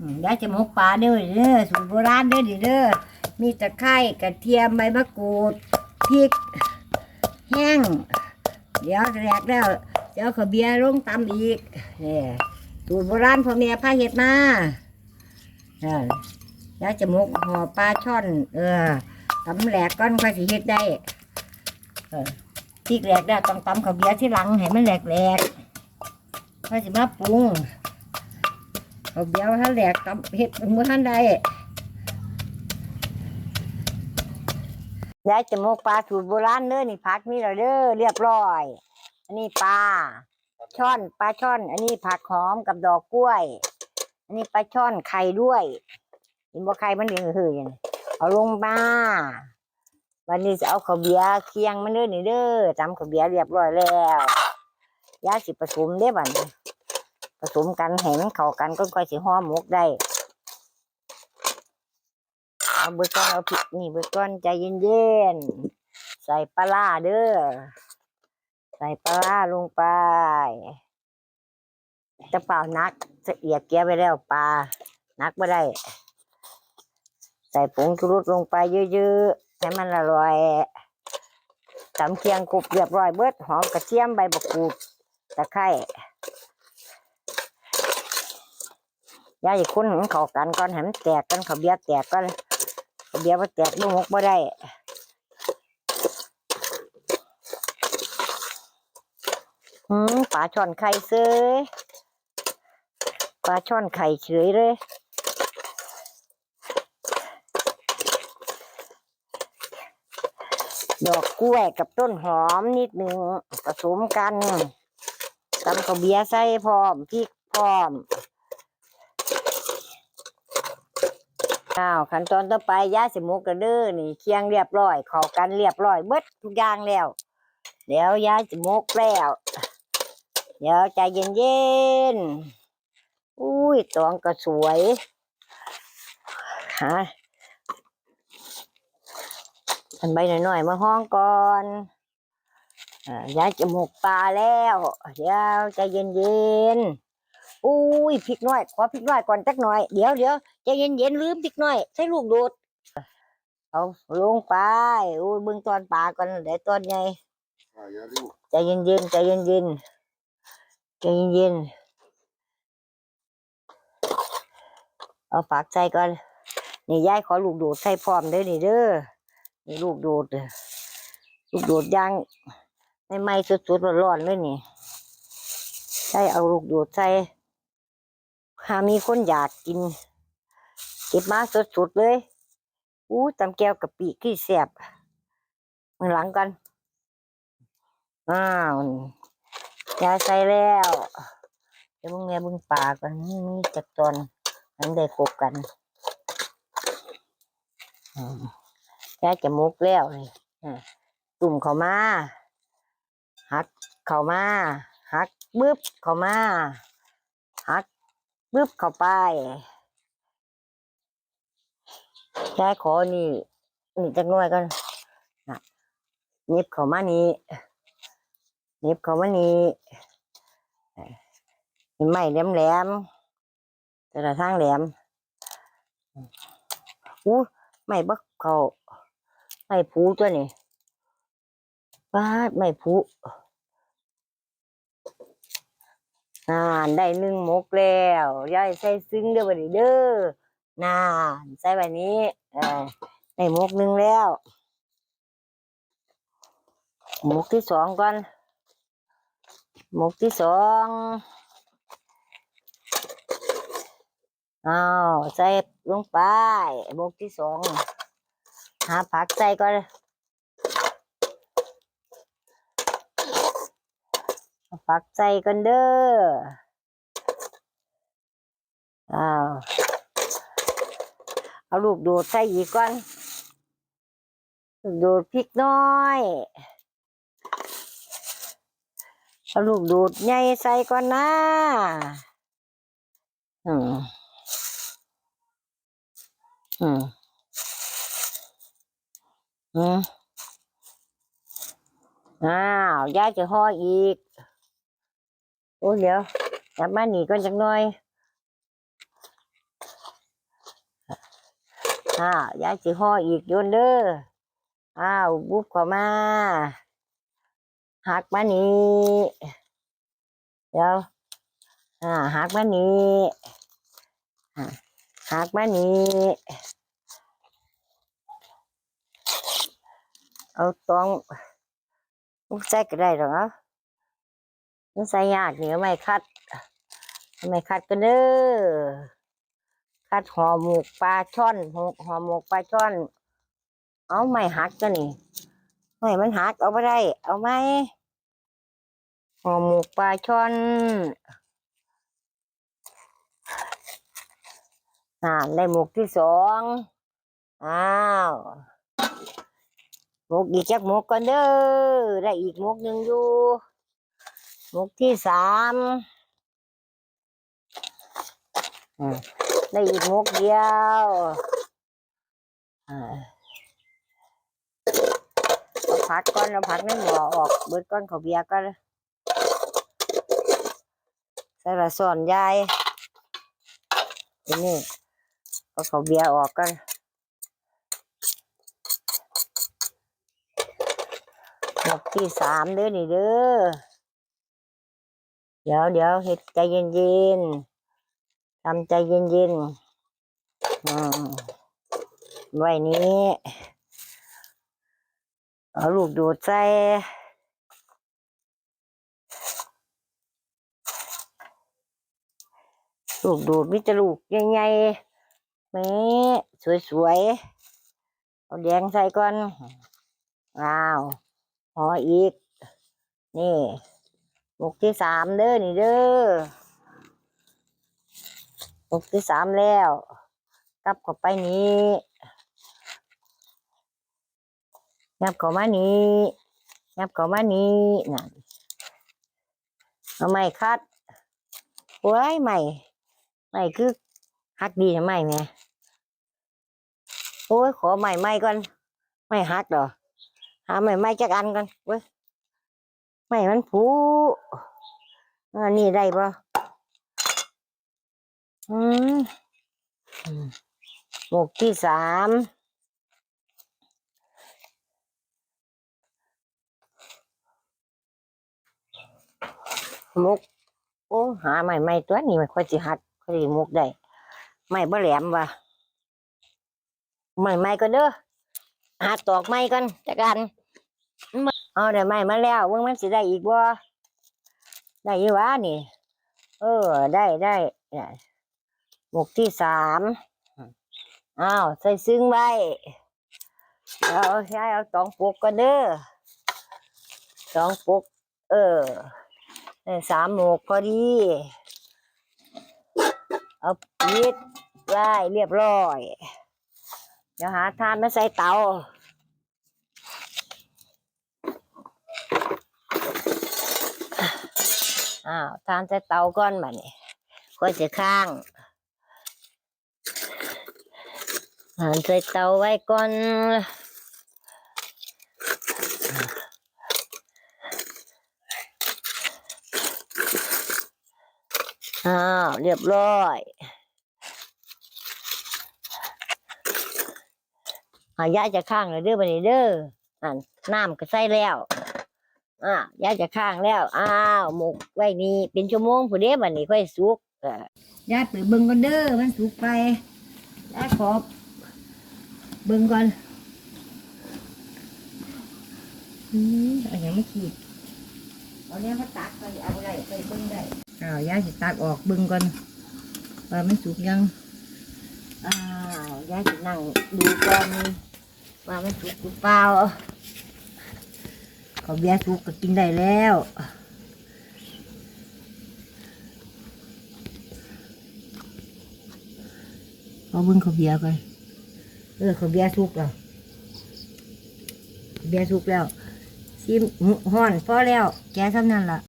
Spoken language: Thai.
อยายจะหมกปลาเด้อเด้อสูตรโบราณเด้อดิเด้อมีตะไคร้กระเทียมใบมะกรูดพริก แห้ง เดี๋ยวแรกแล้วเดี๋ยวขาวเบียร์ลงตำอีกเนี่ยสูตรโบราณพ่อแม่พาเฮ็ดมาเออยายจะหมกห่อปลาช่อน เออตำแหลกก้อนค่อยสิเฮ็ดได้ เออพริกแหลกได้ต้องตำขาวเบียร์ที่หลังให้มันแหลกๆค่อยสิมาปรุง เอาเดี๋ยวท่านแหลกกับเห็ดมือท่านใดยายจะโมกปลาสูตรโบราณเด้อนี่ผักนี่เราเด้อเรียบร้อย อันนี้ปลาช่อนปลาช่อน อันนี้ผักหอมกับดอกกล้วย อันนี้ปลาช่อนไข่ด้วยเห็นบ่ไข่มันเดือดเหือยเอาลงมาวันนี้จะเอาข้าวเบียร์เคียงมันเด้อนี่เด้อจำข้าวเบียร์เรียบร้อยแล้วยายสิผสมเด้บัดนี้ สมกันให้มันเข้ากันก็ค่อยสิห่อหมกได้เอาเบอร์ก้อนเอาผิดนี่เบอร์ก้อนใจเย็นๆใส่ปลาร้าเด้อใส่ปลาร้าลงไปจะเปล่านักละเอียดเกลียไปแล้วปลานักไม่ได้ ใส่ผงชูรสลงไปเยอะๆให้มันอร่อยตำเคียงกรุบเรียบร้อยเบิดหอมกระเทียมใบมะกรูดตะไคร้ ยายคุ้นของเขากันก่อนให้มันแตกกันเขาเบียแตกก่อนเขาเบียร์มาแตกบ่หมกบ่ได้หืมปลาช่อนไข่เซยปลาช่อนไข่เฉยเลยดอกกล้วยกับต้นหอมนิดหนึ่งผสมกันตำข้าวเบียใส่พร้อมพริกพร้อม อ้าวขั้นตอนต่อไปย่าสิหมุกกระเด้อนี่เคียงเรียบร้อยเข้ากันเรียบร้อยเบิดทุกอย่างแล้ว เดี๋ยวย่าสิหมุกแล้ว เดี๋ยวใจเย็นๆอุ้ยตองก็สวยฮะอันใบหน่อยๆมาห้องก่อนอ่ายาจะหมกปลาแล้วเดี๋ยวใจเย็นๆ อุ้ยพริกน้อย ขอพริกน้อยก่อนจักหน่อย เดี๋ยวเดี๋ยวใจเย็นๆลืมพริกหน่อยใส่ลูกโดดเอาลงไปโอ้ยเบิ่งตอนปลาก่อนเดี๋ยวตอนใหญ่อ่าอย่าเร็วใจเย็นๆใจเย็นๆใจเย็นๆเอาฝากใจก่อน นี่ยายขอลูกโดดใส่พร้อมเด้อนี่เด้อ นี่ลูกโดดเด้อลูกโดดย่างใหม่ๆสดๆร้อนๆเลยนี่ใช่เอาลูกโดดใส่ หามีคนอยากกิน เก็บมาสดๆเลย อู้ตำแก้วกะปิขี้แสบมันหลังกัน อ้าวยาใส่แล้วเดี๋ยวมึงแม่บึงปากกันนี่มีจักตอนนั้นได้คบกันอืมยาจะมุกแล้วนี่ตุ่มเขามา หักเขามา หักบึ๊บเขามา บึ๊บเข้าไปยายขอนี่นี่จักหน่อยกันนะน็บเข้ามานี่เน็บเขามานี่นี่ไม้แหลมแหลมแต่ละทางแหลมอู้ไม่บักเขาไม่ผูตัวนี้ปาไม่ผู น่านได้หนึ่งมกแล้วยายใส่ซึ้งเด้อบัดนี้เด้อน่านใส่แบบนี้เออได้มกหนึ่งแล้วมกที่สองก่อนมกที่สองอ้าวใส่ลงไปหมกที่สองหาผักใส่ก่อน เอาผักใส่กันเด้อ อ้าว เอาลูกโดดใส่อีกก่อนลูกโดดพริกน้อย เอาลูกดูดใหญ่ใส่ก่อนนะ อืม อืม อืมอ้าว ยายจะห่ออีก อ้เดี๋ยวจับมาหนีก่อนจักหน่อยอ้าวยายสิห่ออีกโยนเด้ออ้าวบุบเข้ามาหักมานี่เดี๋ยวอ่าหักมานี่หักมานี่เอาตองลูกใส่ก็ได้หรอ มันใส่ยากเหนียวไม่คัดไม่คัดกันเด้อคัดห่อหมกปลาช่อนหกห่อหมกปลาช่อน เอาไม่หักตัวนี่ไม่มันหักเอาไปได้ เอาไหมห่อหมกปลาช่อนอ่าได้หมกที่สองอ้าวหมกอีกจักหมกก่อนเด้อได้อีกหมกหนึ่งอยู่ มกที่สามอืมได้อีกมุกเดียวอ่าเอาผักก่อนเอาผักในหม้อออกเบิดก้อนเขาวเบียร์ก็ใส่ละส่วนยายทีนี้เอาเขาวเบียร์ออกกันหมกที่สามเด้อนี่เด้อ เดี๋ยวเดี๋ยวเห็ดใจเย็นๆทำใจเย็นๆไว้นี้เอาลูกดูดใส่ลูกดูดมิตรลูกใหญ่ๆแม่สวยๆ เอาแดงใส่ก่อน อ้าวพออีก นี่ ลูกที่สามเด้อนี่เด้อหกที่สามแล้ว กลับเข้าไปนี้ยับเข้ามานี้ยับเข้ามานี้นั่นเอาไม่คัดโอ้ยไม่ไม่คือหักดีทำไมแม่โอ้ยขอใหม่ไม่ก่อนไม่หักเหรอหาใหม่ไม่จักอันก่อนเว้ย ไม่มันผูอันนี้ได้ปะอืมอืมหมวกที่สามหมกโอ้หาใหม่ใหม่ตัวนี้ไม่ค่อยสิหัดค่อยสิหมกได้ไม่บ่แหลมว่ะใหม่ใหม่ก็เด้อหาตอกใหม่กันจักกัน เอาได้ใหม่มาแล้วมึงมันสิได้อีกบ่ได้อยี่หวะนี่ เออ ได้ได้ได้หมวกที่สามอ้าวใส่ซึ้งไว้เอาใช้เอาสองปุกก็เด้อสองปุกเออได้สามหมวกพอดี เอาปิดไว้เรียบร้อย เดี๋ยวหาทานมาใส่เตา อ้าวทานใส่เตาก่อนมาเนี่ยค่อยจะข้างหันใส่เตาไว้ก่อนอ้าวเรียบร้อยอาย่าจะข้างเลยเด้อบันนี้เด้ออันน้ำก็ใส่แล้ว อ่าย่าจะข้างแล้ว อ้าวหมกไว้นี่เป็นชั่วโมงผู้เด้บันนี้ค่อยสุกเอ่อย่าไปเบิ่งก่อนเด้อมันสุกไปย่าขอเบิ่งก่อนอืมเอันนี้ไม่ขีดเอาเนี้ยมาตักไปเอาอะไรไปเบิ่งได้อ้าวย่าสิตักออกเบิ่งก่อนว่ามันสุกยังอ้าวย่าสินั่งดูก่อนว่ามันสุกหรือเปล่าเขาวเบียร์สุกก็กินได้แล้วเอาเบิ่งเขาวเบียร์กันเออเขาเบียร์สุกแล้วเบียร์สุกแล้วซิมห้อนพอแล้วแกทำนั่นล่ะ